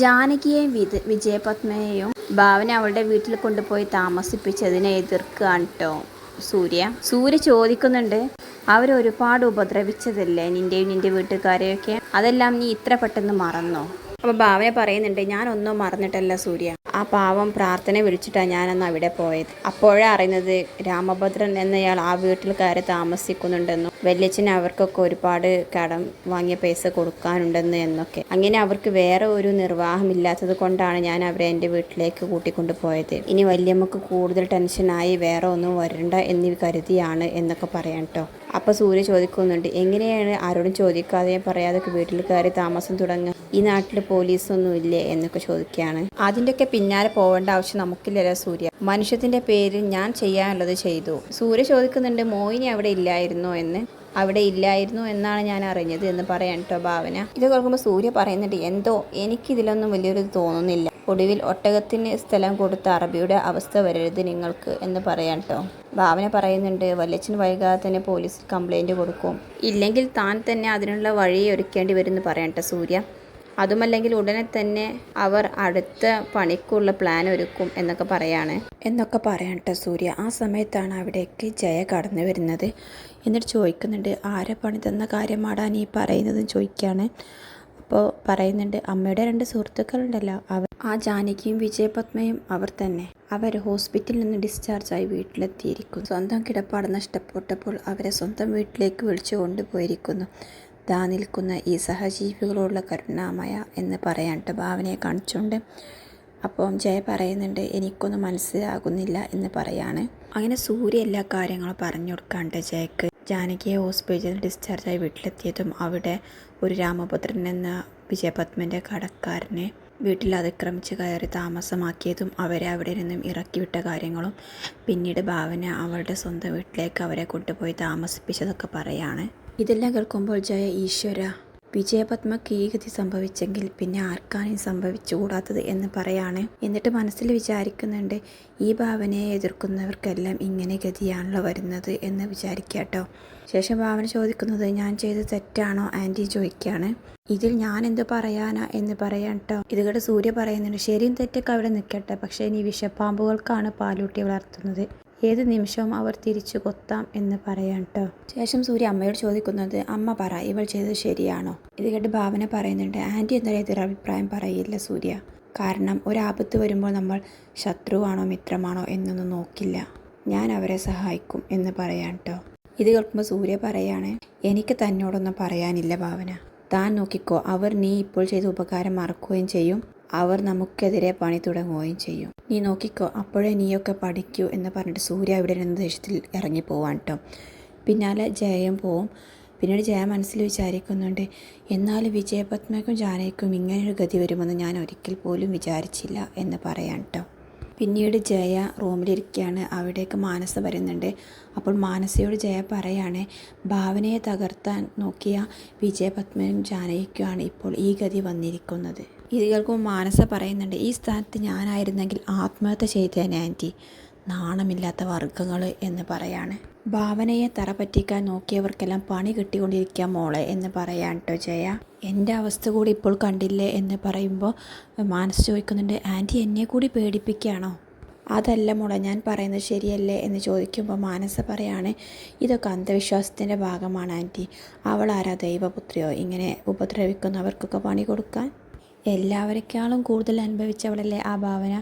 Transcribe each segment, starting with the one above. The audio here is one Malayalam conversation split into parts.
ജാനകിയെയും വിത വിജയപത്മയെയും ഭാവന അവളുടെ വീട്ടിൽ കൊണ്ടുപോയി താമസിപ്പിച്ചതിനെ എതിർക്കുകയാണ് കേട്ടോ സൂര്യ. സൂര്യ ചോദിക്കുന്നുണ്ട് അവരൊരുപാട് ഉപദ്രവിച്ചതല്ലേ നിന്റെയും നിന്റെ വീട്ടുകാരെയൊക്കെ അതെല്ലാം നീ ഇത്ര പെട്ടെന്ന് മറന്നോ? അപ്പോൾ ഭാവന പറയുന്നുണ്ട് ഞാനൊന്നും മറന്നിട്ടല്ല സൂര്യ. ആ പാവം പ്രാർത്ഥന വിളിച്ചിട്ടാണ് ഞാനന്ന് അവിടെ പോയത്. അപ്പോഴേ അറിയുന്നത് രാമഭദ്രൻ എന്നയാൾ ആ വീട്ടിൽ കയറി താമസിക്കുന്നുണ്ടെന്നും വല്യച്ഛൻ അവർക്കൊക്കെ ഒരുപാട് കടം വാങ്ങിയ പൈസ കൊടുക്കാനുണ്ടെന്ന് എന്നൊക്കെ. അങ്ങനെ അവർക്ക് വേറെ ഒരു നിർവാഹമില്ലാത്തത് കൊണ്ടാണ് ഞാൻ അവരെ എന്റെ വീട്ടിലേക്ക് കൂട്ടിക്കൊണ്ടു പോയത്. ഇനി വല്യമ്മക്ക് കൂടുതൽ ടെൻഷനായി വേറെ ഒന്നും വരണ്ട എന്ന് കരുതിയാണ് എന്നൊക്കെ പറയാം കേട്ടോ അപ്പോൾ സൂര്യ ചോദിക്കുന്നുണ്ട് എങ്ങനെയാണ് ആരോടും ചോദിക്കാതെ പറയാതെ വീട്ടിൽ കയറി താമസം തുടങ്ങുക? ഈ നാട്ടിൽ പോലീസൊന്നും ഇല്ലേ എന്നൊക്കെ ചോദിക്കുകയാണ്. അതിന്റെയൊക്കെ പിന്നാലെ പോവേണ്ട ആവശ്യം നമുക്കില്ലല്ലോ സൂര്യ. മനുഷ്യത്തിന്റെ പേരിൽ ഞാൻ ചെയ്യാനുള്ളത് ചെയ്തു. സൂര്യ ചോദിക്കുന്നുണ്ട് മോഹിനി അവിടെ ഇല്ലായിരുന്നോ? എന്ന്. അവിടെ ഇല്ലായിരുന്നു എന്നാണ് ഞാൻ അറിഞ്ഞത് എന്ന് പറയാൻ കേട്ടോ ഭാവന. ഇത് കേൾക്കുമ്പോൾ സൂര്യ പറയുന്നുണ്ട് എന്തോ എനിക്കിതിലൊന്നും വലിയൊരു തോന്നുന്നില്ല. ഒടുവിൽ ഒട്ടകത്തിന് സ്ഥലം കൊടുത്ത അറബിയുടെ അവസ്ഥ വരരുത് നിങ്ങൾക്ക് എന്ന് പറയാൻ കേട്ടോ ഭാവന പറയുന്നുണ്ട് വല്യച്ഛൻ വൈകാതെ തന്നെ പോലീസിൽ കംപ്ലൈന്റ് കൊടുക്കും. ഇല്ലെങ്കിൽ താൻ തന്നെ അതിനുള്ള വഴി ഒരുക്കേണ്ടി എന്ന് പറയാൻ കേട്ടോ സൂര്യ. അതുമല്ലെങ്കിൽ ഉടനെ തന്നെ അവർ അടുത്ത പണിക്കുള്ള പ്ലാൻ ഒരുക്കും എന്നൊക്കെ പറയാണ്. എന്നൊക്കെ പറയാൻ കേട്ടോ സൂര്യ. ആ സമയത്താണ് അവിടേക്ക് ജയ കടന്നു വരുന്നത്. എന്നിട്ട് ചോദിക്കുന്നുണ്ട് ആരെ പണി തന്ന കാര്യമാടാ നീ പറയുന്നതെന്ന് ചോദിക്കുകയാണ് അപ്പോൾ പറയുന്നുണ്ട് അമ്മയുടെ രണ്ട് സുഹൃത്തുക്കളുണ്ടല്ലോ അവർ ആ ജാനകിയും വിജയപത്മയും അവർ തന്നെ. അവർ ഹോസ്പിറ്റലിൽ നിന്ന് ഡിസ്ചാർജായി വീട്ടിലെത്തിയിരിക്കുന്നു. സ്വന്തം കിടപ്പാട് നഷ്ടപ്പെട്ടപ്പോൾ അവരെ സ്വന്തം വീട്ടിലേക്ക് വിളിച്ചു കൊണ്ടുപോയിരിക്കുന്നു. ദാ നിൽക്കുന്ന ഈ സഹജീവികളോടുള്ള കരുണാമയ എന്ന് പറയാനിട്ട് ഭാവനയെ കാണിച്ചുകൊണ്ട് അപ്പം ജയ പറയുന്നുണ്ട് എനിക്കൊന്നും മനസ്സിലാകുന്നില്ല എന്ന് പറയാണ്. അങ്ങനെ സൂര്യ എല്ലാ കാര്യങ്ങളും പറഞ്ഞു കൊടുക്കാണ്ട് ജയക്ക് ജാനകിയെ ഹോസ്പിറ്റലിൽ ഡിസ്ചാർജായി വീട്ടിലെത്തിയതും അവിടെ ഒരു രാമഭദ്രൻ എന്ന വിജയപത്മന്റെ കടക്കാരനെ വീട്ടിൽ അതിക്രമിച്ച് കയറി താമസമാക്കിയതും അവരെ അവിടെ നിന്നും ഇറക്കിവിട്ട കാര്യങ്ങളും പിന്നീട് ഭാവന അവളുടെ സ്വന്തം വീട്ടിലേക്ക് അവരെ കൊണ്ടുപോയി താമസിപ്പിച്ചതൊക്കെ പറയാണ്. ഇതെല്ലാം കേൾക്കുമ്പോൾ ജയ ഈശ്വര വിജയപത്മ ഈ സംഭവിച്ചെങ്കിൽ പിന്നെ ആർക്കാണ് സംഭവിച്ചുകൂടാത്തത് എന്ന് പറയാണ്. എന്നിട്ട് മനസ്സിൽ വിചാരിക്കുന്നുണ്ട് ഈ ഭാവനയെ എതിർക്കുന്നവർക്കെല്ലാം ഇങ്ങനെ ഗതിയാണല്ലോ വരുന്നത് എന്ന് വിചാരിക്കാട്ടോ. ശേഷം ഭാവന ചോദിക്കുന്നത് ഞാൻ ചെയ്ത് തെറ്റാണോ? ആന്റി ചോദിക്കുകയാണ് ഇതിൽ ഞാൻ എന്ത് പറയാനാ? എന്ന് പറയാൻ കേട്ടോ ഇത് കേട്ട് സൂര്യ പറയുന്നുണ്ട് ശരിയും തെറ്റൊക്കെ അവിടെ നിൽക്കട്ടെ. പക്ഷേ ഇനി വിഷപ്പാമ്പുകൾക്കാണ് പാലൂട്ടി വളർത്തുന്നത്. ഏത് നിമിഷവും അവർ തിരിച്ചു കൊത്താം എന്ന് പറയാം കേട്ടോ ശേഷം സൂര്യ അമ്മയോട് ചോദിക്കുന്നത് അമ്മ പറ ഇവൾ ചെയ്തത് ശരിയാണോ? ഇത് കേട്ട് ഭാവന പറയുന്നുണ്ട് ആന്റി എന്തായാലും അഭിപ്രായം പറയില്ല സൂര്യ. കാരണം ഒരാപത്ത് വരുമ്പോൾ നമ്മൾ ശത്രുവാണോ മിത്രമാണോ എന്നൊന്നും നോക്കില്ല. ഞാൻ അവരെ സഹായിക്കും എന്ന് പറയാം കേട്ടോ ഇത് കേൾക്കുമ്പോൾ സൂര്യ പറയാണ് എനിക്ക് തന്നോടൊന്നും പറയാനില്ല ഭാവന. താൻ നോക്കിക്കോ അവർ നീ ഇപ്പോൾ ചെയ്ത ഉപകാരം മറക്കുകയും ചെയ്യും. അവർ നമുക്കെതിരെ പണി തുടങ്ങുകയും ചെയ്യും. നീ നോക്കിക്കോ അപ്പോഴേ നീയൊക്കെ പഠിക്കൂ എന്ന് പറഞ്ഞിട്ട് സൂര്യ ഇവിടെ നിന്ന് ദേശത്തിൽ ഇറങ്ങി പോവാൻ കേട്ടോ പിന്നാലെ ജയം പോവും. പിന്നീട് ജയ മനസ്സിൽ വിചാരിക്കുന്നുണ്ട് എന്നാൽ വിജയപത്മയ്ക്കും ജാനയ്ക്കും ഇങ്ങനെയൊരു ഗതി വരുമെന്ന് ഞാൻ ഒരിക്കൽ പോലും വിചാരിച്ചില്ല എന്ന് പറയാൻ കേട്ടോ പിന്നീട് ജയ റൂമിലിരിക്കുകയാണ്. അവിടേക്ക് മാനസ വരുന്നുണ്ട്. അപ്പോൾ മാനസയോട് ജയ പറയാണ് ഭാവനയെ തകർത്താൻ നോക്കിയ വിജയപത്മനും ജാനകിക്കുമാണ് ഇപ്പോൾ ഈ ഗതി വന്നിരിക്കുന്നത്. ഇത് കേൾക്കുമ്പോൾ മാനസ പറയുന്നുണ്ട് ഈ സ്ഥാനത്ത് ഞാനായിരുന്നെങ്കിൽ ആത്മഹത്യ ചെയ്തേനെ ആന്റി നാണമില്ലാത്ത വർഗങ്ങൾ എന്ന് പറയാണ്. ഭാവനയെ തറ പറ്റിക്കാൻ നോക്കിയവർക്കെല്ലാം പണി കിട്ടിക്കൊണ്ടിരിക്കുക മോളെ എന്ന് പറയാൻ കേട്ടോ ജയ. എന്റെ അവസ്ഥ കൂടി ഇപ്പോൾ കണ്ടില്ലേ എന്ന് പറയുമ്പോൾ മാനസ് ചോദിക്കുന്നുണ്ട് ആന്റി എന്നെ കൂടി പേടിപ്പിക്കുകയാണോ? അതല്ല മോളെ ഞാൻ പറയുന്നത് ശരിയല്ലേ? എന്ന് ചോദിക്കുമ്പോൾ മാനസ പറയാണ് ഇതൊക്കെ അന്ധവിശ്വാസത്തിന്റെ ഭാഗമാണ് ആന്റി അവൾ ആരാ ദൈവപുത്രിയോ? ഇങ്ങനെ ഉപദ്രവിക്കുന്നവർക്കൊക്കെ പണി കൊടുക്കാൻ? എല്ലാവരെക്കാളും കൂടുതൽ അനുഭവിച്ചവളല്ലേ ആ ഭാവന?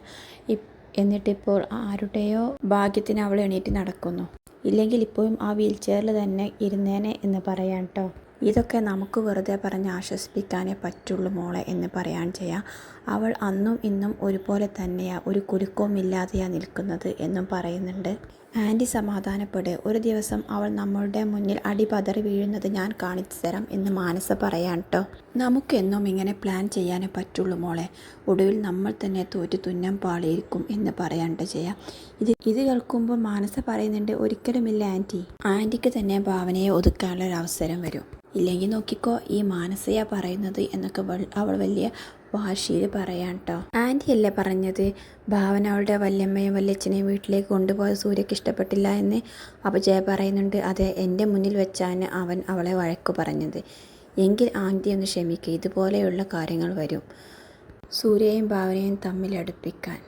എന്നിട്ടിപ്പോൾ ആരുടെയോ ഭാഗ്യത്തിന് അവൾ എണീറ്റ് നടക്കുന്നു. ഇല്ലെങ്കിൽ ഇപ്പോഴും ആ വീൽ ചെയറിൽ തന്നെ ഇരുന്നേനെ എന്ന് പറയാൻ കേട്ടോ ഇതൊക്കെ നമുക്ക് വെറുതെ പറഞ്ഞ് ആശ്വസിപ്പിക്കാനേ പറ്റുള്ളൂ മോളെ എന്ന് പറയാൻ ചെയ്യാം അവൾ അന്നും ഇന്നും ഒരുപോലെ തന്നെയാണ് ഒരു കുലുക്കവും ഇല്ലാതെയാണ് നിൽക്കുന്നത് എന്നും പറയുന്നുണ്ട്. ആന്റി സമാധാനപ്പെട് ഒരു ദിവസം അവൾ നമ്മളുടെ മുന്നിൽ അടിപതറി വീഴുന്നത് ഞാൻ കാണിച്ചു തരാം എന്ന് മാനസ പറയാൻ കേട്ടോ നമുക്കെന്നും ഇങ്ങനെ പ്ലാൻ ചെയ്യാനേ പറ്റുള്ളൂ മോളെ. ഒടുവിൽ നമ്മൾ തന്നെ തോറ്റു തുന്നം പാളിയിരിക്കും എന്ന് പറയാണ്ട് ചെയ്യാം. ഇത് ഇത് കേൾക്കുമ്പോൾ മാനസ പറയുന്നുണ്ട് ഒരിക്കലുമില്ല ആന്റി. ആന്റിക്ക് തന്നെ ഭാവനയെ ഒതുക്കാനുള്ള ഒരു അവസരം വരും. ഇല്ലെങ്കിൽ നോക്കിക്കോ ഈ മാനസയ പറയുന്നത് എന്നൊക്കെ അവൾ വലിയ വാശിയിൽ പറയാം കേട്ടോ ആന്റി അല്ലേ പറഞ്ഞത്? ഭാവന അവളുടെ വല്യമ്മയും വല്യച്ഛനെയും വീട്ടിലേക്ക് കൊണ്ടുപോയ സൂര്യക്ക് ഇഷ്ടപ്പെട്ടില്ല എന്ന് അപ്പോൾ ജയ പറയുന്നുണ്ട്. അതെ എന്റെ മുന്നിൽ വെച്ചാണ് അവൻ അവളെ വഴക്ക് പറഞ്ഞത്. എങ്കിൽ ആന്റി ഒന്ന് ക്ഷമിക്കുക ഇതുപോലെയുള്ള കാര്യങ്ങൾ വരും. സൂര്യയും ഭാവനയും തമ്മിൽ അടുപ്പിക്കാൻ.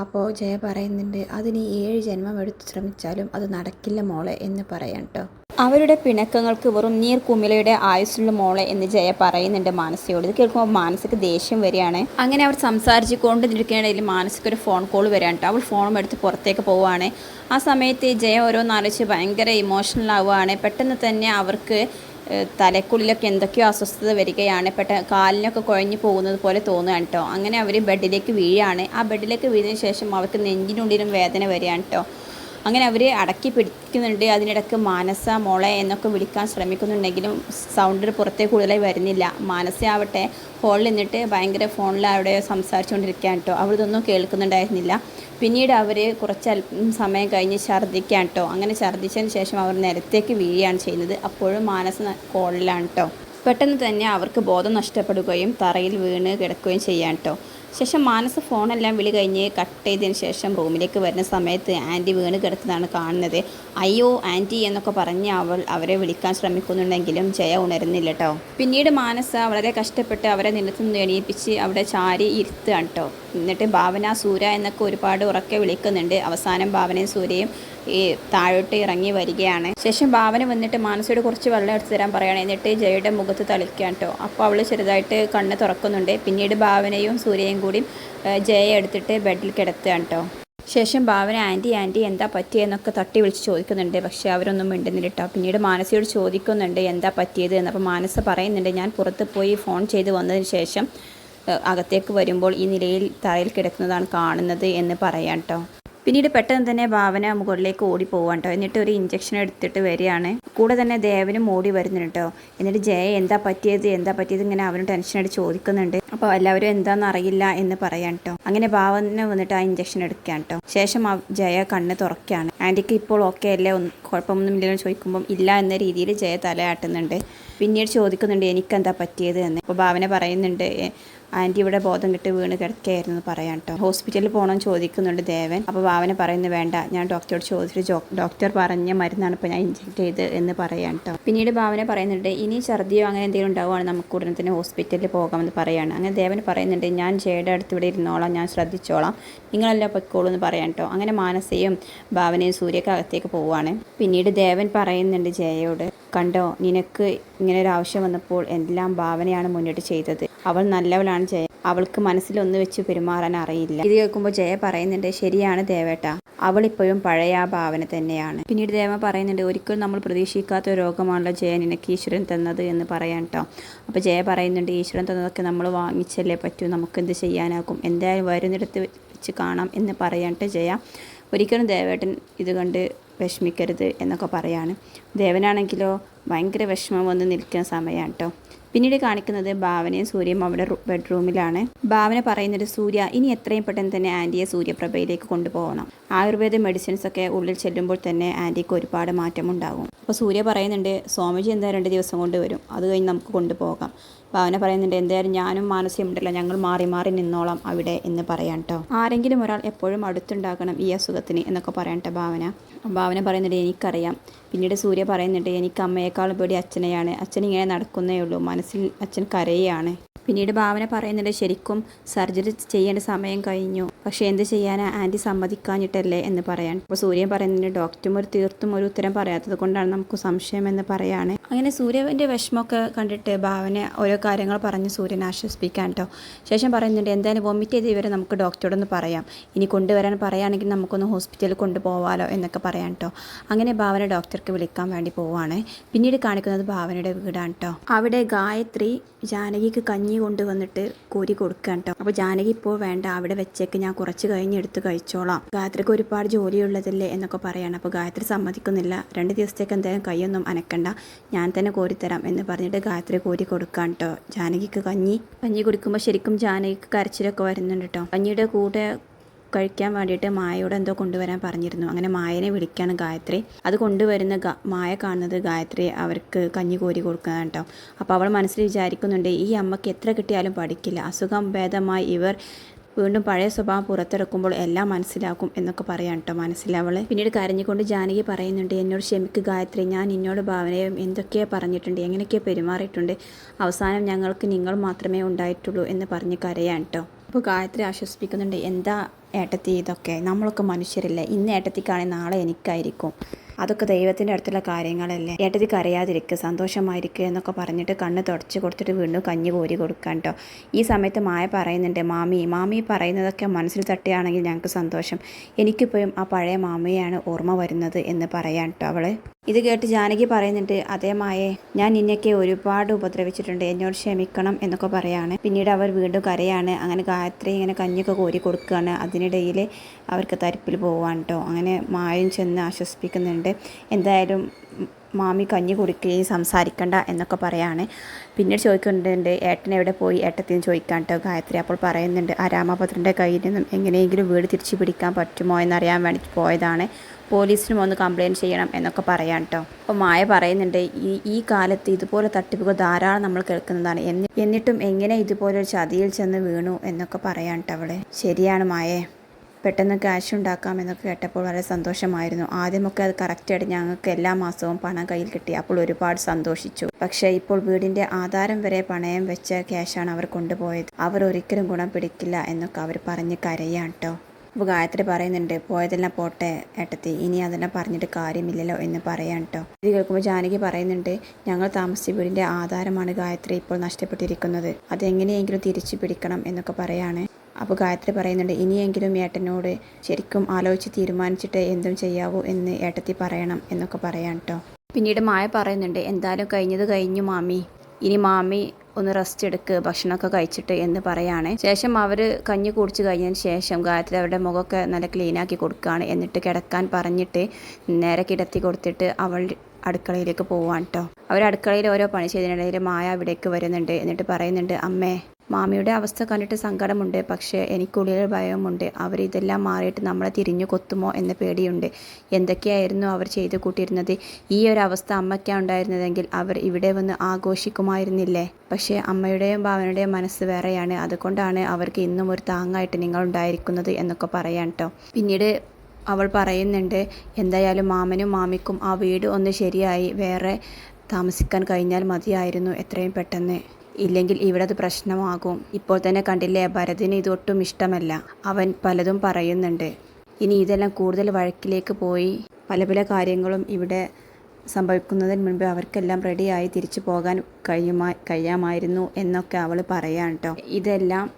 അപ്പോൾ ജയ പറയുന്നുണ്ട് അതിന് ഏഴ് ജന്മം എടുത്ത് ശ്രമിച്ചാലും അത് നടക്കില്ല മോളെ എന്ന് പറയാം കേട്ടോ അവരുടെ പിണക്കങ്ങൾക്ക് വെറും നീർ കുമിളയുടെ ആയുസ്സുള്ള മോളെ എന്ന് ജയ പറയുന്നുണ്ട് മാനസയോട് ഇത് കേൾക്കുമ്പോൾ മാനസിക ദേഷ്യം വരികയാണ്. അങ്ങനെ അവർ സംസാരിച്ച് കൊണ്ട് നിൽക്കുന്നതിൽ മാനസിക ഒരു ഫോൺ കോൾ വരികയാണ് കേട്ടോ അവൾ ഫോണും എടുത്ത് പുറത്തേക്ക് പോവുകയാണ്. ആ സമയത്ത് ജയ ഓരോന്നാലോചിച്ച് ഭയങ്കര ഇമോഷണൽ ആവുകയാണ്. പെട്ടെന്ന് തന്നെ അവർക്ക് തലക്കുള്ളിലൊക്കെ എന്തൊക്കെയോ അസ്വസ്ഥത വരികയാണ്. പെട്ട കാലിനൊക്കെ കുഴഞ്ഞു പോകുന്നത് പോലെ തോന്നുകയാണ് കേട്ടോ അങ്ങനെ അവർ ബെഡിലേക്ക് വീഴാണ്. ആ ബെഡിലേക്ക് വീഴുന്നതിന് ശേഷം അവർക്ക് നെഞ്ചിനുള്ളിലും വേദന വരികയാണ് കേട്ടോ അങ്ങനെ അവർ അടക്കി പിടിക്കുന്നുണ്ട്. അതിനിടയ്ക്ക് മാനസ മോളെ എന്നൊക്കെ വിളിക്കാൻ ശ്രമിക്കുന്നുണ്ടെങ്കിലും സൗണ്ട് പുറത്തേ കൂടുതലായി വരുന്നില്ല. മാനസ ആവട്ടെ ഹോളിൽ നിന്നിട്ട് ഭയങ്കര ഫോണിൽ അവിടെ സംസാരിച്ചുകൊണ്ടിരിക്കുകയാണ് കേട്ടോ അവരിതൊന്നും കേൾക്കുന്നുണ്ടായിരുന്നില്ല. പിന്നീട് അവർ കുറച്ച് സമയം കഴിഞ്ഞ് ഛർദ്ദിക്കാൻ കേട്ടോ അങ്ങനെ ഛർദ്ദിച്ചതിന് ശേഷം അവർ നിരത്തേക്ക് വീഴുകയാണ് ചെയ്യുന്നത്. അപ്പോഴും മാനസ കോളിലാണ് കേട്ടോ പെട്ടെന്ന് തന്നെ അവർക്ക് ബോധം നഷ്ടപ്പെടുകയും തറയിൽ വീണ് കിടക്കുകയും ചെയ്യാൻ കേട്ടോ ശേഷം മാനസ ഫോണെല്ലാം വിളി കഴിഞ്ഞ് കട്ട് ചെയ്തതിന് ശേഷം റൂമിലേക്ക് വരുന്ന സമയത്ത് ആന്റി വീണ് കിടക്കുന്നതാണ് കാണുന്നത്. അയ്യോ ആന്റി എന്നൊക്കെ പറഞ്ഞ് അവൾ അവരെ വിളിക്കാൻ ശ്രമിക്കുന്നുണ്ടെങ്കിലും ജയ ഉണരുന്നില്ല കേട്ടോ പിന്നീട് മാനസ വളരെ കഷ്ടപ്പെട്ട് അവരെ നിലത്ത് നിന്ന് എണീപ്പിച്ച് അവിടെ ചാരി ഇരുത്തുകയാണ് കേട്ടോ എന്നിട്ട് ഭാവന സൂര്യ എന്നൊക്കെ ഒരുപാട് ഉറക്കെ വിളിക്കുന്നുണ്ട്. അവസാനം ഭാവനയും സൂര്യയും ഈ താഴോട്ട് ഇറങ്ങി വരികയാണ്. ശേഷം ഭാവന വന്നിട്ട് മാനസയോട് കുറച്ച് വെള്ളം എടുത്തു തരാൻ പറയുകയാണ് എന്നിട്ട് ജയയുടെ മുഖത്ത് തളിക്കാൻ കേട്ടോ അപ്പോൾ അവൾ ചെറുതായിട്ട് കണ്ണ് തുറക്കുന്നുണ്ട്. പിന്നീട് ഭാവനയും സൂര്യയും കൂടി ജയ എടുത്തിട്ട് ബെഡിൽ കിടത്തുകയാണ് കേട്ടോ ശേഷം ഭാവന ആന്റി ആന്റി എന്താ പറ്റിയെന്നൊക്കെ തട്ടി വിളിച്ച് ചോദിക്കുന്നുണ്ട്. പക്ഷേ അവരൊന്നും മിണ്ടുന്നില്ല കേട്ടോ പിന്നീട് മാനസയോട് ചോദിക്കുന്നുണ്ട് എന്താ പറ്റിയത്? എന്ന്. അപ്പോൾ മാനസ പറയുന്നുണ്ട് ഞാൻ പുറത്ത് പോയി ഫോൺ ചെയ്ത് വന്നതിന് ശേഷം അകത്തേക്ക് വരുമ്പോൾ ഈ നിലയിൽ തറയിൽ കിടക്കുന്നതാണ് കാണുന്നത് എന്ന് പറയാം കേട്ടോ പിന്നീട് പെട്ടെന്ന് തന്നെ ഭാവന മുകളിലേക്ക് ഓടി പോവാൻ കേട്ടോ എന്നിട്ട് ഒരു ഇഞ്ചക്ഷൻ എടുത്തിട്ട് വരികയാണ്. കൂടെ തന്നെ ദേവനും ഓടി വരുന്നുണ്ട് കേട്ടോ എന്നിട്ട് ജയ എന്താ പറ്റിയത്? എന്താ പറ്റിയത്? ഇങ്ങനെ അവനും ടെൻഷൻ അടിച്ച് ചോദിക്കുന്നുണ്ട്. അപ്പോൾ എല്ലാവരും എന്താണെന്ന് അറിയില്ല എന്ന് പറയാൻ കേട്ടോ അങ്ങനെ ഭാവന വന്നിട്ട് ആ ഇഞ്ചക്ഷൻ എടുക്കാൻ കേട്ടോ ശേഷം ആ ജയ കണ്ണ് തുറക്കുകയാണ് ആന്റിക്ക് ഇപ്പോൾ ഓക്കെ അല്ലേ? ഒന്ന് കുഴപ്പമൊന്നുമില്ലെന്ന് ചോദിക്കുമ്പം ഇല്ല എന്ന രീതിയിൽ ജയ തലയാട്ടുന്നുണ്ട്. പിന്നീട് ചോദിക്കുന്നുണ്ട് എനിക്കെന്താ പറ്റിയത്? എന്ന്. അപ്പോൾ ഭാവന പറയുന്നുണ്ട് "എ, ആന്റി ഇവിടെ ബോധം കിട്ടി വീണ് കിടക്കുകയായിരുന്നു പറയാം കേട്ടോ. ഹോസ്പിറ്റലിൽ പോകണമെന്ന് ചോദിക്കുന്നുണ്ട് ദേവൻ. അപ്പോൾ ഭാവന പറയുന്നു വേണ്ട ഞാൻ ഡോക്ടറോട് ചോദിച്ചിട്ട് ഡോക്ടർ പറഞ്ഞ മരുന്നാണ് ഇപ്പോൾ ഞാൻ ഇഞ്ചെക്ട് ചെയ്ത് എന്ന് പറയാം കേട്ടോ. പിന്നീട് ഭാവന പറയുന്നുണ്ട് ഇനി ഛർദിയോ അങ്ങനെ എന്തെങ്കിലും ഉണ്ടാവുകയാണെങ്കിൽ നമുക്ക് ഉടനെ തന്നെ ഹോസ്പിറ്റലിൽ പോകാമെന്ന് പറയാണ്. അങ്ങനെ ദേവൻ പറയുന്നുണ്ട് ഞാൻ ജയയുടെ അടുത്ത് ഇവിടെ ഇരുന്നോളാം ഞാൻ ശ്രദ്ധിച്ചോളാം. നിങ്ങളെല്ലാം പൊയ്ക്കോളൂ എന്ന് പറയാം കേട്ടോ. അങ്ങനെ മാനസയും ഭാവനയും സൂര്യക്ക് അകത്തേക്ക് പോവുകയാണ്. പിന്നീട് ദേവൻ പറയുന്നുണ്ട് ജയയോട് കണ്ടോ? നിനക്ക് ഇങ്ങനെ ഒരു ആവശ്യം വന്നപ്പോൾ എല്ലാം ഭാവനയാണ് മുന്നോട്ട് ചെയ്തത്. അവൾ നല്ലവളാണ് ജയ. അവൾക്ക് മനസ്സിലൊന്നു വെച്ച് പെരുമാറാൻ അറിയില്ല. ഇത് കേൾക്കുമ്പോൾ ജയ പറയുന്നുണ്ട് ശരിയാണ് ദേവേട്ട. അവൾ ഇപ്പോഴും പഴയ ആ ഭാവന തന്നെയാണ്. പിന്നീട് ദേവ പറയുന്നുണ്ട് ഒരിക്കലും നമ്മൾ പ്രതീക്ഷിക്കാത്ത ഒരു രോഗമാണല്ലോ ജയ നിനക്ക് ഈശ്വരൻ തന്നത് എന്ന് പറയാൻ കേട്ടോ അപ്പോൾ ജയ പറയുന്നുണ്ട് ഈശ്വരൻ തന്നതൊക്കെ നമ്മൾ വാങ്ങിച്ചല്ലേ പറ്റൂ. നമുക്ക് എന്ത് ചെയ്യാനാകും? എന്തായാലും വരുന്നിടത്ത് വെച്ച് കാണാം എന്ന് പറയാനിട്ട് ജയ. ഒരിക്കലും ദേവേട്ടൻ ഇത് കണ്ട് വിഷമിക്കരുത് എന്നൊക്കെ പറയാണ്. ദേവനാണെങ്കിലോ ഭയങ്കര വിഷമം വന്ന് നിൽക്കുന്ന സമയമാണ് കേട്ടോ പിന്നീട് കാണിക്കുന്നത് ഭാവനയും സൂര്യയും അവിടെ ബെഡ്റൂമിലാണ്. ഭാവന പറയുന്നത് സൂര്യ ഇനി എത്രയും പെട്ടെന്ന് തന്നെ ആന്റിയെ സൂര്യപ്രഭയിലേക്ക് കൊണ്ടുപോകണം. ആയുർവേദ മെഡിസിൻസ് ഒക്കെ ഉള്ളിൽ ചെല്ലുമ്പോൾ തന്നെ ആന്റിക്ക് ഒരുപാട് മാറ്റമുണ്ടാകും. അപ്പോൾ സൂര്യ പറയുന്നുണ്ട് സ്വാമിജി എന്തായാലും രണ്ട് ദിവസം കൊണ്ട് വരും. അത് കഴിഞ്ഞ് നമുക്ക് കൊണ്ടുപോകാം. ഭാവന പറയുന്നുണ്ട് എന്തായാലും ഞാനും മാനസികം ഉണ്ടല്ലോ. ഞങ്ങൾ മാറി മാറി നിന്നോളാം അവിടെ എന്ന് പറയാം കേട്ടോ ആരെങ്കിലും ഒരാൾ എപ്പോഴും അടുത്തുണ്ടാക്കണം ഈ അസുഖത്തിന് എന്നൊക്കെ പറയാം കേട്ടോ ഭാവന. ഭാവന പറയുന്നുണ്ട് എനിക്കറിയാം. പിന്നീട് സൂര്യ പറയുന്നുണ്ട് എനിക്ക് അമ്മയെക്കാളും പേടി അച്ഛനെയാണ്. അച്ഛൻ ഇങ്ങനെ നടക്കുന്നേ ഉള്ളൂ. മനസ്സിൽ അച്ഛൻ കരയാണ്. പിന്നീട് ഭാവന പറയുന്നുണ്ട് ശരിക്കും സർജറി ചെയ്യേണ്ട സമയം കഴിഞ്ഞു. പക്ഷേ എന്ത് ചെയ്യാനാ? ആന്റി സമ്മതിക്കാഞ്ഞിട്ടല്ലേ? എന്ന് പറയാൻ. അപ്പോൾ സൂര്യൻ പറയുന്നുണ്ട് ഡോക്ടറും ഒരു തീർത്തും ഒരു ഉത്തരം പറയാത്തത് കൊണ്ടാണ് നമുക്ക് സംശയം എന്ന് പറയാണ്. അങ്ങനെ സൂര്യന്റെ വിഷമമൊക്കെ കണ്ടിട്ട് ഭാവന ഓരോ കാര്യങ്ങൾ പറഞ്ഞ് സൂര്യനെ ആശ്വസിപ്പിക്കാൻ കേട്ടോ ശേഷം പറയുന്നുണ്ട് എന്തായാലും വോമിറ്റ് ചെയ്ത് ഇവരെ നമുക്ക് ഡോക്ടറോടൊന്ന് പറയാം. ഇനി കൊണ്ടുവരാൻ പറയുകയാണെങ്കിൽ നമുക്കൊന്ന് ഹോസ്പിറ്റലിൽ കൊണ്ടുപോകാമല്ലോ എന്നൊക്കെ പറയാം കേട്ടോ അങ്ങനെ ഭാവന ഡോക്ടർക്ക് വിളിക്കാൻ വേണ്ടി പോവുകയാണ് പിന്നീട് കാണിക്കുന്നത് ഭാവനയുടെ വീടാണ് കേട്ടോ അവിടെ ഗായത്രി ജാനകിക്ക് കഞ്ഞി കൊണ്ടുവന്നിട്ട് കോരി കൊടുക്കാൻ കേട്ടോ അപ്പോൾ ജാനകി ഇപ്പോൾ വേണ്ട അവിടെ വെച്ചേക്ക് ഞാൻ കുറച്ച് കഴിഞ്ഞ് എടുത്ത് കഴിച്ചോളാം. ഗായത്രിക്ക് ഒരുപാട് ജോലിയുള്ളതല്ലേ എന്നൊക്കെ പറയാണ്. അപ്പോൾ ഗായത്രി സമ്മതിക്കുന്നില്ല. രണ്ട് ദിവസത്തേക്ക് എന്തായാലും കൈയൊന്നും അനക്കണ്ട. ഞാൻ തന്നെ കോരിത്തരാം എന്ന് പറഞ്ഞിട്ട് ഗായത്രി കോരി കൊടുക്കാൻ കേട്ടോ ജാനകിക്ക് കഞ്ഞി കഞ്ഞി കുടിക്കുമ്പോൾ ശരിക്കും ജാനകിക്ക് കരച്ചിലൊക്കെ വരുന്നുണ്ട് കേട്ടോ കഞ്ഞിയുടെ കൂടെ കഴിക്കാൻ വേണ്ടിയിട്ട് മായയോട് എന്തോ കൊണ്ടുവരാൻ പറഞ്ഞിരുന്നു. അങ്ങനെ മായനെ വിളിക്കുകയാണ് ഗായത്രി. അത് കൊണ്ടുവരുന്ന മായ കാണുന്നത് ഗായത്രി അവർക്ക് കഞ്ഞി കോരി കൊടുക്കുന്നതാണ് കേട്ടോ. അപ്പോൾ അവൾ മനസ്സിൽ വിചാരിക്കുന്നുണ്ട് ഈ അമ്മയ്ക്ക് എത്ര കിട്ടിയാലും പഠിക്കില്ല. അസുഖം ഭേദമായി ഇവർ വീണ്ടും പഴയ സ്വഭാവം പുറത്തെടുക്കുമ്പോൾ എല്ലാം മനസ്സിലാക്കും എന്നൊക്കെ പറയാം കേട്ടോ മനസ്സിലവൾ പിന്നീട് കരഞ്ഞുകൊണ്ട് ജാനകി പറയുന്നുണ്ട് എന്നോട് ക്ഷമിക്ക് ഗായത്രി. ഞാൻ നിന്നോട് ഭാവനയും എന്തൊക്കെയോ പറഞ്ഞിട്ടുണ്ട്. എങ്ങനെയൊക്കെയോ പെരുമാറിയിട്ടുണ്ട്. അവസാനം ഞങ്ങൾക്ക് നിങ്ങൾ മാത്രമേ ഉണ്ടായിട്ടുള്ളൂ എന്ന് പറഞ്ഞ് കരയാം കേട്ടോ. അപ്പോൾ ഗായത്രി ആശ്വസിപ്പിക്കുന്നുണ്ട് എന്താ ഏട്ടത്തി ഇതൊക്കെ. നമ്മളൊക്കെ മനുഷ്യരല്ലേ. ഇന്ന് ഏട്ടത്തിക്കാണെങ്കിൽ നാളെ എനിക്കായിരിക്കും. അതൊക്കെ ദൈവത്തിന്റെ അടുത്തുള്ള കാര്യങ്ങളല്ലേ. ഏട്ടത്തിക്ക് അറിയാതിരിക്കുക സന്തോഷമായിരിക്കുക എന്നൊക്കെ പറഞ്ഞിട്ട് കണ്ണ് തുടച്ച് കൊടുത്തിട്ട് വീണ്ടും കഞ്ഞി കോരി കൊടുക്കാൻ കേട്ടോ ഈ സമയത്ത് മായ പറയുന്നുണ്ട് മാമി മാമി പറയുന്നതൊക്കെ മനസ്സിൽ തട്ടിയാണെങ്കിൽ ഞങ്ങൾക്ക് സന്തോഷം. എനിക്കിപ്പോഴും ആ പഴയ മാമിയാണ് ഓർമ്മ വരുന്നത് എന്ന് പറയാൻ കേട്ടോ അവൾ. ഇത് കേട്ട് ജാനകി പറയുന്നുണ്ട് അതേ മായേ ഞാൻ നിന്നെയൊക്കെ ഒരുപാട് ഉപദ്രവിച്ചിട്ടുണ്ട്. എന്നോട് ക്ഷമിക്കണം എന്നൊക്കെ പറയാണ്. പിന്നീട് അവർ വീണ്ടും കരയാണ്. അങ്ങനെ ഗായത്രി ഇങ്ങനെ കഞ്ഞിയൊക്കെ കോരി കൊടുക്കുകയാണ്. അതിനിടയിൽ അവർക്ക് തരിപ്പിൽ പോവാണ് കേട്ടോ അങ്ങനെ മായും ചെന്ന് ആശ്വസിപ്പിക്കുന്നുണ്ട്. എന്തായാലും മാമി കഞ്ഞി കുടിക്കുകയും സംസാരിക്കണ്ട എന്നൊക്കെ പറയാണ്. പിന്നീട് ചോദിക്കുന്നുണ്ട് ഏട്ടൻ എവിടെ പോയി? ഏട്ടത്തിന് ചോദിക്കാൻ കേട്ടോ ഗായത്രി. അപ്പോൾ പറയുന്നുണ്ട് ആ രാമഭദ്രന്റെ കയ്യിൽ നിന്നും എങ്ങനെയെങ്കിലും വീട് തിരിച്ചു പിടിക്കാൻ പറ്റുമോ എന്നറിയാൻ വേണ്ടി പോയതാണ്. പോലീസിനും ഒന്ന് കംപ്ലയിന്റ് ചെയ്യണം എന്നൊക്കെ പറയാം കേട്ടോ അപ്പോൾ മായ പറയുന്നുണ്ട് ഈ ഈ കാലത്ത് ഇതുപോലെ തട്ടിപ്പുകൾ ധാരാളം നമ്മൾ കേൾക്കുന്നതാണ്. എന്നി എന്നിട്ടും എങ്ങനെ ഇതുപോലെ ഒരു ചതിയിൽ ചെന്ന് വീണു എന്നൊക്കെ പറയാം കേട്ടോ അവളെ. ശരിയാണ് മായേ. പെട്ടെന്ന് ക്യാഷ് ഉണ്ടാക്കാം എന്നൊക്കെ കേട്ടപ്പോൾ വളരെ സന്തോഷമായിരുന്നു. ആദ്യമൊക്കെ അത് കറക്റ്റായിട്ട് ഞങ്ങൾക്ക് എല്ലാ മാസവും പണം കയ്യിൽ കിട്ടി. അപ്പോൾ ഒരുപാട് സന്തോഷിച്ചു. പക്ഷേ ഇപ്പോൾ വീടിന്റെ ആധാരം വരെ പണയം വെച്ച ക്യാഷാണ് അവർ കൊണ്ടുപോയത്. അവർ ഒരിക്കലും ഗുണം പിടിക്കില്ല എന്നൊക്കെ അവർ പറഞ്ഞ് കരയാണ് കേട്ടോ അപ്പോൾ ഗായത്രി പറയുന്നുണ്ട് പോയതെല്ലാം പോട്ടെ ഏട്ടത്തി ഇനി അതെല്ലാം പറഞ്ഞിട്ട് കാര്യമില്ലല്ലോ എന്ന് പറയാൻ കേട്ടോ ഇത് കേൾക്കുമ്പോൾ ജാനകി പറയുന്നുണ്ട് ഞങ്ങൾ താമസിച്ച വീടിന്റെ ആധാരമാണ് ഗായത്രി ഇപ്പോൾ നഷ്ടപ്പെട്ടിരിക്കുന്നത്. അതെങ്ങനെയെങ്കിലും തിരിച്ചു പിടിക്കണം എന്നൊക്കെ പറയാണ്. അപ്പോൾ ഗായത്രി പറയുന്നുണ്ട് ഇനിയെങ്കിലും ഏട്ടനോട് ശരിക്കും ആലോചിച്ച് തീരുമാനിച്ചിട്ട് എന്തും ചെയ്യാവൂ എന്ന് ഏട്ടത്തി പറയണം എന്നൊക്കെ പറയാം കേട്ടോ പിന്നീട് മായ പറയുന്നുണ്ട് എന്തായാലും കഴിഞ്ഞത് കഴിഞ്ഞു മാമി. ഇനി മാമി ഒന്ന് റെസ്റ്റ് എടുക്ക് ഭക്ഷണമൊക്കെ കഴിച്ചിട്ട് എന്ന് പറയാണ്. ശേഷം അവർ കഞ്ഞി കുടിച്ച് കഴിഞ്ഞതിന് ശേഷം ഗായത്രി അവരുടെ മുഖമൊക്കെ നല്ല ക്ലീനാക്കി കൊടുക്കുകയാണ് എന്നിട്ട് കിടക്കാൻ പറഞ്ഞിട്ട് നേരെ കിടത്തി കൊടുത്തിട്ട് അവൾ അടുക്കളയിലേക്ക് പോവാണ് കേട്ടോ അവർ അടുക്കളയിൽ ഓരോ പണി ചെയ്തതിനിടയിൽ മായ അവിടേക്ക് വരുന്നുണ്ട്. എന്നിട്ട് പറയുന്നുണ്ട് അമ്മേ മാമിയുടെ അവസ്ഥ കണ്ടിട്ട് സങ്കടമുണ്ട്. പക്ഷേ എനിക്കുള്ളിൽ ഭയമുണ്ട് അവർ ഇതെല്ലാം മാറിയിട്ട് നമ്മളെ തിരിഞ്ഞു കൊത്തുമോ എന്ന പേടിയുണ്ട്. എന്തൊക്കെയായിരുന്നു അവർ ചെയ്തു കൂട്ടിയിരുന്നത്? ഈ ഒരു അവസ്ഥ അമ്മയ്ക്കാണ് ഉണ്ടായിരുന്നതെങ്കിൽ അവർ ഇവിടെ വന്ന് ആഘോഷിക്കുമായിരുന്നില്ലേ? പക്ഷേ അമ്മയുടെയും ഭാവനയുടെയും മനസ്സ് വേറെയാണ്. അതുകൊണ്ടാണ് അവർക്ക് ഇന്നും ഒരു താങ്ങായിട്ട് നിങ്ങൾ ഉണ്ടായിരിക്കുന്നത് എന്നൊക്കെ പറയാൻ കേട്ടോ പിന്നീട് അവൾ പറയുന്നുണ്ട് എന്തായാലും മാമനും മാമിക്കും ആ വീട് ഒന്ന് ശരിയായി വേറെ താമസിക്കാൻ കഴിഞ്ഞാൽ മതിയായിരുന്നു എത്രയും പെട്ടെന്ന്. ഇല്ലെങ്കിൽ ഇവിടെ അത് പ്രശ്നമാകും. ഇപ്പോൾ തന്നെ കണ്ടില്ലേ ഭരതിന് ഇതൊട്ടും ഇഷ്ടമല്ല. അവൻ പലതും പറയുന്നുണ്ട്. ഇനി ഇതെല്ലാം കൂടുതൽ വഴക്കിലേക്ക് പോയി പല പല കാര്യങ്ങളും ഇവിടെ സംഭവിക്കുന്നതിന് മുൻപ് അവർക്കെല്ലാം റെഡിയായി തിരിച്ചു പോകാൻ കഴിയുമാ കഴിയാമായിരുന്നു എന്നൊക്കെ അവൾ പറയാൻ കേട്ടോ ഇതെല്ലാം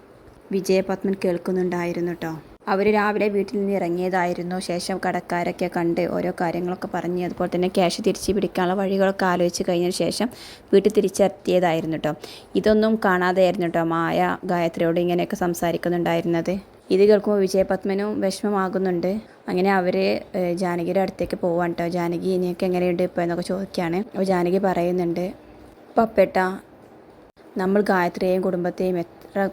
വിജയപത്മൻ കേൾക്കുന്നുണ്ടായിരുന്നു കേട്ടോ അവർ രാവിലെ വീട്ടിൽ നിന്ന് ഇറങ്ങിയതായിരുന്നു. ശേഷം കടക്കാരൊക്കെ കണ്ട് ഓരോ കാര്യങ്ങളൊക്കെ പറഞ്ഞ് അതുപോലെ തന്നെ ക്യാഷ് തിരിച്ച് പിടിക്കാനുള്ള വഴികളൊക്കെ ആലോചിച്ച് കഴിഞ്ഞതിന് ശേഷം വീട്ടിൽ തിരിച്ചെത്തിയതായിരുന്നു കേട്ടോ ഇതൊന്നും കാണാതെയായിരുന്നു കേട്ടോ മായ ഗായത്രിയോട് ഇങ്ങനെയൊക്കെ സംസാരിക്കുന്നുണ്ടായിരുന്നത്. ഇത് കേൾക്കുമ്പോൾ വിജയപത്മനും വിഷമമാകുന്നുണ്ട്. അങ്ങനെ അവർ ജാനകിയുടെ അടുത്തേക്ക് പോവാൻ കേട്ടോ ജാനകി ഇനിയൊക്കെ എങ്ങനെയുണ്ട് ഇപ്പോൾ എന്നൊക്കെ ചോദിക്കുകയാണ്. അപ്പോൾ ജാനകി പറയുന്നുണ്ട് പപ്പേട്ട നമ്മൾ ഗായത്രിയെയും കുടുംബത്തെയും എത്ര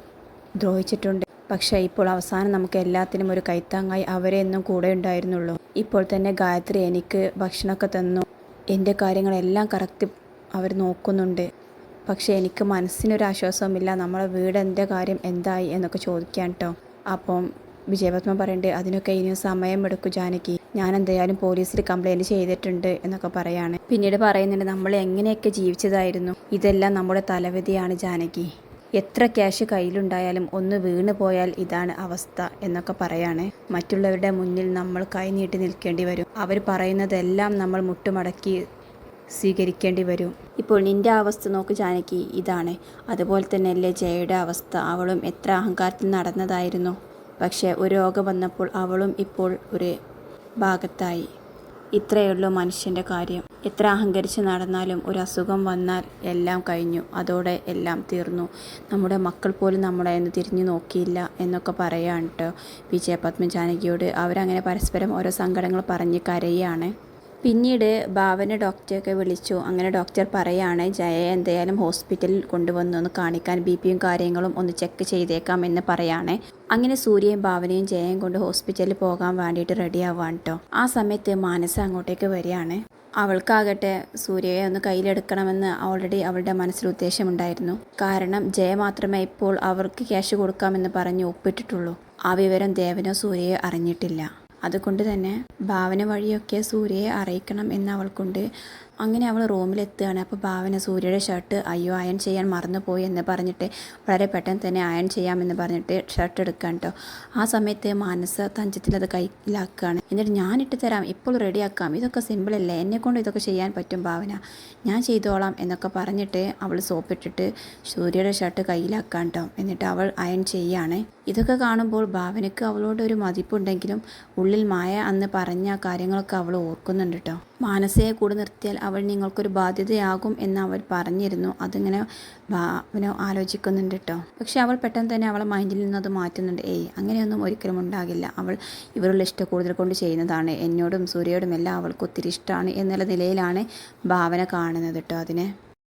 ദ്രോഹിച്ചിട്ടുണ്ട്. പക്ഷേ ഇപ്പോൾ അവസാനം നമുക്ക് എല്ലാത്തിനും ഒരു കൈത്താങ്ങായി അവരെ എന്നും കൂടെ ഉണ്ടായിരുന്നുള്ളൂ. ഇപ്പോൾ തന്നെ ഗായത്രി എനിക്ക് ഭക്ഷണമൊക്കെ തന്നു. എന്റെ കാര്യങ്ങളെല്ലാം കറക്റ്റ് അവർ നോക്കുന്നുണ്ട്. പക്ഷേ എനിക്ക് മനസ്സിനൊരു ആശ്വാസവുമില്ല. നമ്മളെ വീട് എന്റെ കാര്യം എന്തായി എന്നൊക്കെ ചോദിക്കാൻ കേട്ടോ അപ്പം വിജയപത്മ പറയണ്ട് അതിനൊക്കെ ഇനിയും സമയമെടുക്കും ജാനകി. ഞാൻ എന്തായാലും പോലീസിൽ കംപ്ലൈന്റ് ചെയ്തിട്ടുണ്ട് എന്നൊക്കെ പറയാണ്. പിന്നീട് പറയുന്നുണ്ട് നമ്മൾ എങ്ങനെയൊക്കെ ജീവിച്ചതായിരുന്നു? ഇതെല്ലാം നമ്മുടെ തലവിധിയാണ് ജാനകി. എത്ര ക്യാഷ് കയ്യിലുണ്ടായാലും ഒന്ന് വീണ് പോയാൽ ഇതാണ് അവസ്ഥ എന്നൊക്കെ പറയാണ്. മറ്റുള്ളവരുടെ മുന്നിൽ നമ്മൾ കൈ നീട്ടി നിൽക്കേണ്ടി വരും. അവർ പറയുന്നതെല്ലാം നമ്മൾ മുട്ടുമടക്കി സ്വീകരിക്കേണ്ടി വരും. ഇപ്പോൾ നിന്റെ അവസ്ഥ നോക്ക് ജാനകി ഇതാണ്. അതുപോലെ തന്നെയല്ലേ ജയയുടെ അവസ്ഥ. അവളും എത്ര അഹങ്കാരത്തിൽ നടന്നതായിരുന്നു. പക്ഷേ ഒരു രോഗം വന്നപ്പോൾ അവളും ഇപ്പോൾ ഒരു ഭാഗത്തായി. ഇത്രയേ ഉള്ളൂ മനുഷ്യന്റെ കാര്യം. എത്ര അഹങ്കരിച്ച് നടന്നാലും ഒരു അസുഖം വന്നാൽ എല്ലാം കഴിഞ്ഞു. അതോടെ എല്ലാം തീർന്നു. നമ്മുടെ മക്കൾ പോലും നമ്മളെ ഒന്ന് തിരിഞ്ഞു നോക്കിയില്ല എന്നൊക്കെ പറയുകയാണ് കേട്ടോ വിജയപത്മ ജാനകിയോട് അവരങ്ങനെ പരസ്പരം ഓരോ സങ്കടങ്ങൾ പറഞ്ഞ് കരയാണ്. പിന്നീട് ഭാവന ഡോക്ടറെയൊക്കെ വിളിച്ചു. അങ്ങനെ ഡോക്ടർ പറയാണ് ജയയെ എന്തായാലും ഹോസ്പിറ്റലിൽ കൊണ്ടുവന്ന് ഒന്ന് കാണിക്കാൻ ബി പിയും കാര്യങ്ങളും ഒന്ന് ചെക്ക് ചെയ്തേക്കാം എന്ന് പറയാണ്. അങ്ങനെ സൂര്യയും ഭാവനയും ജയയും കൊണ്ട് ഹോസ്പിറ്റലിൽ പോകാൻ വേണ്ടിയിട്ട് റെഡി ആവാൻ കേട്ടോ ആ സമയത്ത് മാനസ അങ്ങോട്ടേക്ക് വരികയാണ്. അവൾക്കാകട്ടെ സൂര്യയെ ഒന്ന് കയ്യിലെടുക്കണമെന്ന് ഓൾറെഡി അവളുടെ മനസ്സിൽ ഉദ്ദേശമുണ്ടായിരുന്നു. കാരണം ജയ മാത്രമേ ഇപ്പോൾ അവർക്ക് ക്യാഷ് കൊടുക്കാമെന്ന് പറഞ്ഞ് ഒപ്പിട്ടിട്ടുള്ളൂ. ആ വിവരം ദേവനോ സൂര്യയോ അറിഞ്ഞിട്ടില്ല. അതുകൊണ്ട് തന്നെ ഭാവന വഴിയൊക്കെ സൂര്യയെ അറിയിക്കണം എന്ന് അവൾക്കുണ്ട്. അങ്ങനെ അവൾ റൂമിലെത്തുകയാണ്. അപ്പോൾ ഭാവന സൂര്യയുടെ ഷർട്ട് അയ്യോ അയൺ ചെയ്യാൻ മറന്നുപോയി എന്ന് പറഞ്ഞിട്ട് വളരെ പെട്ടെന്ന് തന്നെ അയൺ ചെയ്യാമെന്ന് പറഞ്ഞിട്ട് ഷർട്ട് എടുക്കാൻ ആ സമയത്ത് മനസ്സ് തഞ്ചത്തിൽ അത് കയ്യിലാക്കുകയാണ്. എന്നിട്ട് ഞാൻ ഇട്ട് തരാം ഇപ്പോൾ റെഡിയാക്കാം ഇതൊക്കെ സിമ്പിളല്ലേ എന്നെ കൊണ്ട് ഇതൊക്കെ ചെയ്യാൻ പറ്റും ഭാവന. ഞാൻ ചെയ്തോളാം എന്നൊക്കെ പറഞ്ഞിട്ട് അവൾ സോപ്പിട്ടിട്ട് സൂര്യയുടെ ഷർട്ട് കയ്യിലാക്കാൻ എന്നിട്ട് അവൾ അയൺ ചെയ്യാണ് ഇതൊക്കെ കാണുമ്പോൾ ഭാവനയ്ക്ക് അവളോട് ഒരു മതിപ്പുണ്ടെങ്കിലും ഉള്ളിൽ മായ അന്ന് പറഞ്ഞ കാര്യങ്ങളൊക്കെ അവൾ ഓർക്കുന്നുണ്ട് കേട്ടോ മാനസയെ കൂടെ നിർത്തിയാൽ അവൾ നിങ്ങൾക്കൊരു ബാധ്യതയാകും എന്ന് അവൾ പറഞ്ഞിരുന്നു. അതിങ്ങനെ അവനെ ആലോചിക്കുന്നുണ്ട് കേട്ടോ പക്ഷെ അവൾ പെട്ടെന്ന് തന്നെ അവളെ മൈൻഡിൽ നിന്ന് അത് മാറ്റുന്നുണ്ട്. ഏയ് അങ്ങനെയൊന്നും ഒരിക്കലും ഉണ്ടാകില്ല. അവൾ ഇവരുള്ള ഇഷ്ടം കൂടുതൽ കൊണ്ട് ചെയ്യുന്നതാണ്. എന്നോടും സൂര്യയോടും എല്ലാം അവൾക്ക് ഒത്തിരി ഇഷ്ടമാണ് എന്നുള്ള നിലയിലാണ് ഭാവന കാണുന്നത് കേട്ടോ അതിനെ.